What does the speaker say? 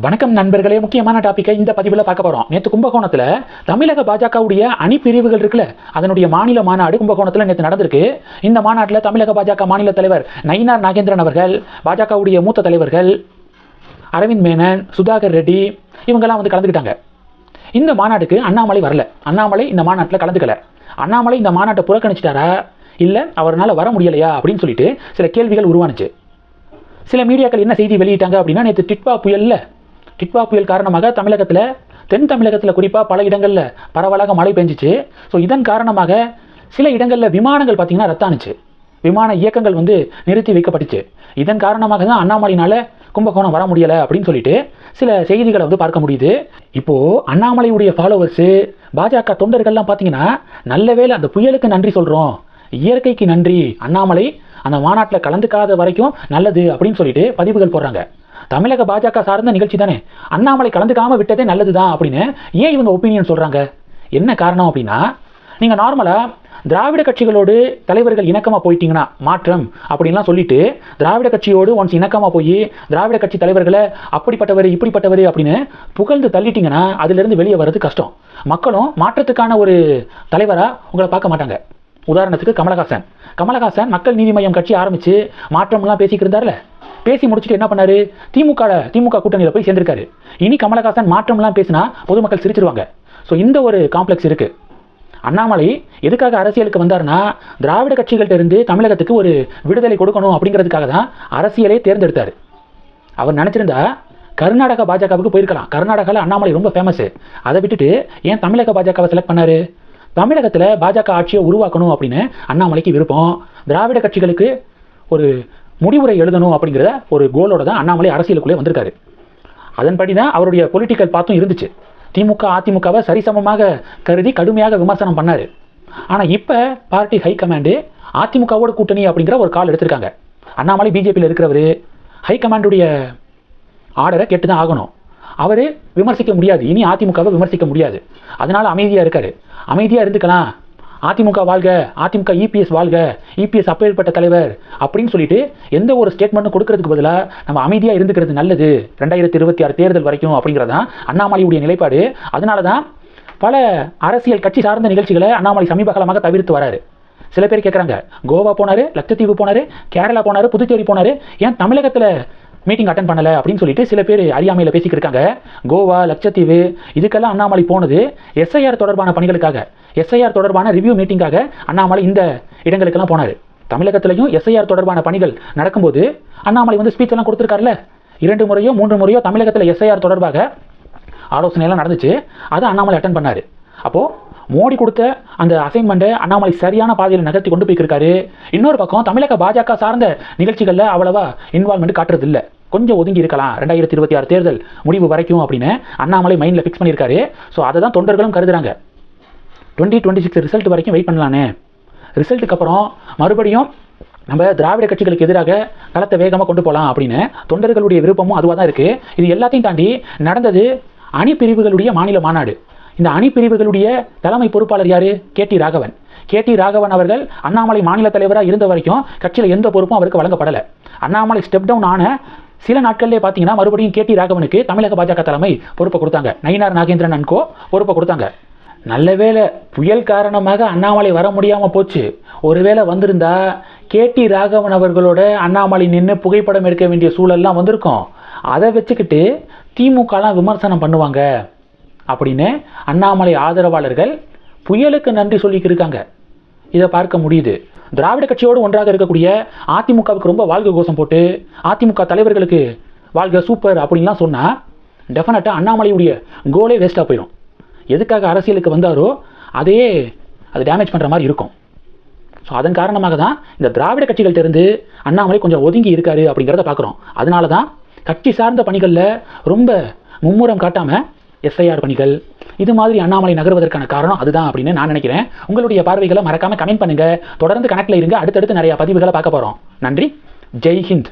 வணக்கம் நண்பர்களே முக்கியமான டாப்பிக்கை இந்த பதிவில் பார்க்க போகிறோம் நேற்று கும்பகோணத்தில் தமிழக பாஜகவுடைய அணி பிரிவுகள் இருக்குல்ல அதனுடைய மாநில மாநாடு கும்பகோணத்தில் நேற்று நடந்திருக்கு. இந்த மாநாட்டில் தமிழக பாஜக மாநில தலைவர் நயினார் நாகேந்திரன் அவர்கள் பாஜகவுடைய மூத்த தலைவர்கள் அரவிந்த் மேனன் சுதாகர் ரெட்டி இவங்கெல்லாம் வந்து கலந்துக்கிட்டாங்க. இந்த மாநாட்டுக்கு அண்ணாமலை வரல. அண்ணாமலை இந்த மாநாட்டில் கலந்துக்கல. அண்ணாமலை இந்த மாநாட்டை புறக்கணிச்சிட்டாரா? இல்லை அவரால் வர முடியலையா? அப்படின்னு சொல்லிட்டு சில கேள்விகள் உருவானுச்சு. சில மீடியாக்கள் என்ன செய்தி வெளியிட்டாங்க அப்படின்னா நேற்று டிட்பா புயலில் டிட்வா புயல் காரணமாக தமிழகத்தில் தென் தமிழகத்தில் குறிப்பாக பல இடங்களில் பரவலாக மழை பெஞ்சிச்சு. ஸோ இதன் காரணமாக சில இடங்களில் விமானங்கள் பார்த்தீங்கன்னா ரத்தானுச்சு. விமான இயக்கங்கள் வந்து நிறுத்தி வைக்கப்பட்டுச்சு. இதன் காரணமாக தான் அண்ணாமலையினால் கும்பகோணம் வர முடியலை அப்படின்னு சொல்லிட்டு சில செய்திகளை வந்து பார்க்க முடியுது. இப்போது அண்ணாமலையுடைய ஃபாலோவர்ஸு பாஜக தொண்டர்கள்லாம் பார்த்தீங்கன்னா நல்ல வேளை அந்த புயலுக்கு நன்றி சொல்கிறோம் இயற்கைக்கு நன்றி. அண்ணாமலை அந்த மாநாட்டில் கலந்துக்காத வரைக்கும் நல்லது அப்படின்னு சொல்லிட்டு பதிவுகள் போடுறாங்க. தமிழக பாஜக சார்ந்த நிகழ்ச்சி தானே? அண்ணாமலை கலந்துக்காம விட்டதே நல்லது தான் அப்படின்னு ஏன் இவங்க ஒப்பீனியன் சொல்கிறாங்க என்ன காரணம் அப்படின்னா நீங்கள் நார்மலாக திராவிட கட்சிகளோடு தலைவர்கள் இணக்கமாக போயிட்டீங்கன்னா மாற்றம் அப்படின்லாம் சொல்லிட்டு திராவிட கட்சியோடு ஒன்ஸ் இணக்கமாக போய் திராவிட கட்சி தலைவர்களை அப்படிப்பட்டவர் இப்படிப்பட்டவர் அப்படின்னு புகழ்ந்து தள்ளிட்டிங்கன்னா அதிலிருந்து வெளியே வர்றது கஷ்டம். மக்களும் மாற்றத்துக்கான ஒரு தலைவராக உங்களை பார்க்க மாட்டாங்க. உதாரணத்துக்கு கமலஹாசன். கமலஹாசன் மக்கள் நீதி மையம் கட்சி ஆரம்பித்து மாற்றம்லாம் பேசிக்கிட்டு இருந்தார்ல? பேசி முடிச்சுட்டு என்ன பண்ணாரு? திமுக திமுக கூட்டணியில் போய் சேர்ந்திருக்காரு. இனி கமலஹாசன் மாற்றம்லாம் பேசினா பொதுமக்கள் சிரிச்சிருவாங்க. ஸோ இந்த ஒரு காம்ப்ளெக்ஸ் இருக்குது அண்ணாமலை எதுக்காக அரசியலுக்கு வந்தார்னா திராவிட கட்சிகள்கிட்ட இருந்து தமிழகத்துக்கு ஒரு விடுதலை கொடுக்கணும் அப்படிங்கிறதுக்காக தான் அரசியலே தேர்ந்தெடுத்தார். அவர் நினச்சிருந்தா கர்நாடக பாஜகவுக்கு போயிருக்கலாம். கர்நாடகாவில் அண்ணாமலை ரொம்ப ஃபேமஸ் அதை விட்டுட்டு ஏன் தமிழக பாஜகவை செலக்ட் பண்ணார்? தமிழகத்தில் பாஜக ஆட்சியை உருவாக்கணும் அப்படின்னு அண்ணாமலைக்கு விருப்பம். திராவிட கட்சிகளுக்கு ஒரு முடிவுரை எழுதணும் அப்படிங்கிறத ஒரு கோலோட தான் அண்ணாமலை அரசியலுக்குள்ளே வந்திருக்காரு. அதன்படி தான் அவருடைய பொலிட்டிக்கல் பாத்தும் இருந்துச்சு. திமுக அதிமுகவை சரிசமமாக கருதி கடுமையாக விமர்சனம் பண்ணார். ஆனால் இப்போ பார்ட்டி ஹை கமாண்டு அதிமுகவோட கூட்டணி அப்படிங்கிற ஒரு கால் எடுத்திருக்காங்க. அண்ணாமலை பிஜேபியில் இருக்கிறவர் ஹை கமாண்டுடைய ஆர்டரை கேட்டு தான் ஆகணும். அவர் விமர்சிக்க முடியாது. இனி அதிமுகவை விமர்சிக்க முடியாது. அதனால் அமைதியாக இருக்கார். அமைதியாக இருந்துக்கலாம். அதிமுக வாழ்க அதிமுக இபிஎஸ் வாழ்க இபிஎஸ் அப்பேற்பட்ட தலைவர் அப்படின்னு சொல்லிட்டு எந்த ஒரு ஸ்டேட்மெண்ட்டும் கொடுக்கறதுக்கு பதிலாக நம்ம அமைதியாக இருந்துக்கிறது நல்லது. ரெண்டாயிரத்தி இருபத்தி ஆறு தேர்தல் வரைக்கும் அப்படிங்கிறதான் அண்ணாமலையுடைய நிலைப்பாடு. அதனால தான் பல அரசியல் கட்சி சார்ந்த நிகழ்ச்சிகளை அண்ணாமலை சமீப காலமாக தவிர்த்து வராரு. சில பேர் கேட்குறாங்க கோவா போனார் லட்சத்தீவு போனார் கேரளா போனார் புதுச்சேரி போனார். ஏன் தமிழகத்தில் மீட்டிங் அட்டன் பண்ணலை அப்படின்னு சொல்லிட்டு சில பேர் அறியாமையில் பேசிக்கிட்டு இருக்காங்க. கோவா லட்சத்தீவு இதுக்கெல்லாம் அண்ணாமலை போனது எஸ்ஐஆர் தொடர்பான பணிகளுக்காக. எஸ்ஐஆர் தொடர்பான ரிவ்யூ மீட்டிங்காக அண்ணாமலை இந்த இடங்களுக்கெல்லாம் போனார். தமிழகத்திலையும் எஸ்ஐஆர் தொடர்பான பணிகள் நடக்கும்போது அண்ணாமலை வந்து ஸ்பீச் எல்லாம் கொடுத்துருக்காருல்ல? இரண்டு முறையோ மூன்று முறையோ தமிழகத்தில் எஸ்ஐஆர் தொடர்பாக ஆலோசனையெல்லாம் நடந்துச்சு. அதை அண்ணாமலை அட்டன் பண்ணார். அப்போது மோடி கொடுத்த அந்த அசைன்மெண்ட்டை அண்ணாமலை சரியான பாதையில் நகர்த்தி கொண்டு போய்க்கிருக்காரு. இன்னொரு பக்கம் தமிழக பாஜக சார்ந்த நிகழ்ச்சிகளில் அவ்வளவா இன்வால்மெண்ட் காட்டுறது இல்லை கொஞ்சம் ஒதுங்கி இருக்கலாம். ரெண்டாயிரத்தி இருபத்தி ஆறு தேர்தல் முடிவு வரைக்கும் அப்படின்னு அண்ணாமலை மைண்டில் ஃபிக்ஸ் பண்ணியிருக்காரு. ஸோ அதை தான் தொண்டர்களும் கருதுறாங்க. டுவெண்ட்டி டுவெண்ட்டி சிக்ஸ் ரிசல்ட் வரைக்கும் வெயிட் பண்ணலானே. ரிசல்ட்டுக்கு அப்புறம் மறுபடியும் நம்ம திராவிட கட்சிகளுக்கு எதிராக களத்தை வேகமாக கொண்டு போகலாம் அப்படின்னு தொண்டர்களுடைய விருப்பமும் அதுவாக தான் இருக்குது இது எல்லாத்தையும் தாண்டி நடந்தது அணி பிரிவுகளுடைய மாநில மாநாடு. இந்த அணி பிரிவுகளுடைய தலைமை பொறுப்பாளர் யார்? K T Raghavan. K T Raghavan அவர்கள் அண்ணாமலை மாநில தலைவராக இருந்த வரைக்கும் கட்சியில் எந்த பொறுப்பும் அவருக்கு வழங்கப்படலை. அண்ணாமலை ஸ்டெப் டவுன் ஆன சில நாட்கள்லேயே பார்த்தீங்கன்னா மறுபடியும் கேடி ராகவனுக்கு தமிழக பாஜக தலைமை பொறுப்பை கொடுத்தாங்க. நயினார் நாகேந்திரன் அன்கோ பொறுப்பை கொடுத்தாங்க. நல்ல வேளை புயல் காரணமாக அண்ணாமலை வர முடியாமல் போச்சு. ஒருவேளை வந்திருந்தா கேடி ராகவன் அவர்களோட அண்ணாமலை நின்று புகைப்படம் எடுக்க வேண்டிய சூழல்லாம் வந்திருக்கும். அதை வச்சுக்கிட்டு திமுகலாம் விமர்சனம் பண்ணுவாங்க. அப்படின்னு அண்ணாமலை ஆதரவாளர்கள் புயலுக்கு நன்றி சொல்லிக்கிருக்காங்க இதை பார்க்க முடியுது. திராவிட கட்சியோடு ஒன்றாக இருக்கக்கூடிய அதிமுகவுக்கு ரொம்ப வாழ்க கோஷம் போட்டு அதிமுக தலைவர்களுக்கு வாழ்க சூப்பர் அப்படின்லாம் சொன்னால் டெஃபினட்டாக அண்ணாமலையுடைய கோலே வேஸ்ட்டாக போயிடும் எதுக்காக அரசியலுக்கு வந்தாரோ அதையே அது டேமேஜ் பண்ணுற மாதிரி இருக்கும். ஸோ அதன் காரணமாக தான் இந்த திராவிட கட்சிகள் இருந்து அண்ணாமலை கொஞ்சம் ஒதுங்கி இருக்காரு அப்படிங்கிறத பார்க்குறோம் அதனால தான் கட்சி சார்ந்த பணிகளில் ரொம்ப மும்முரம் காட்டாமல் எஸ்ஐஆர் பணிகள் இது மாதிரி அண்ணாமலை நகர்வதற்கான காரணம் அதுதான் அப்படின்னு நான் நினைக்கிறேன். உங்களுடைய பார்வைகளை மறக்காமல் கமெண்ட் பண்ணுங்கள் தொடர்ந்து கணக்கில் இருங்க. அடுத்தடுத்து நிறைய பதிவுகளை பார்க்க போகிறோம் நன்றி. ஜெய் ஹிந்த்.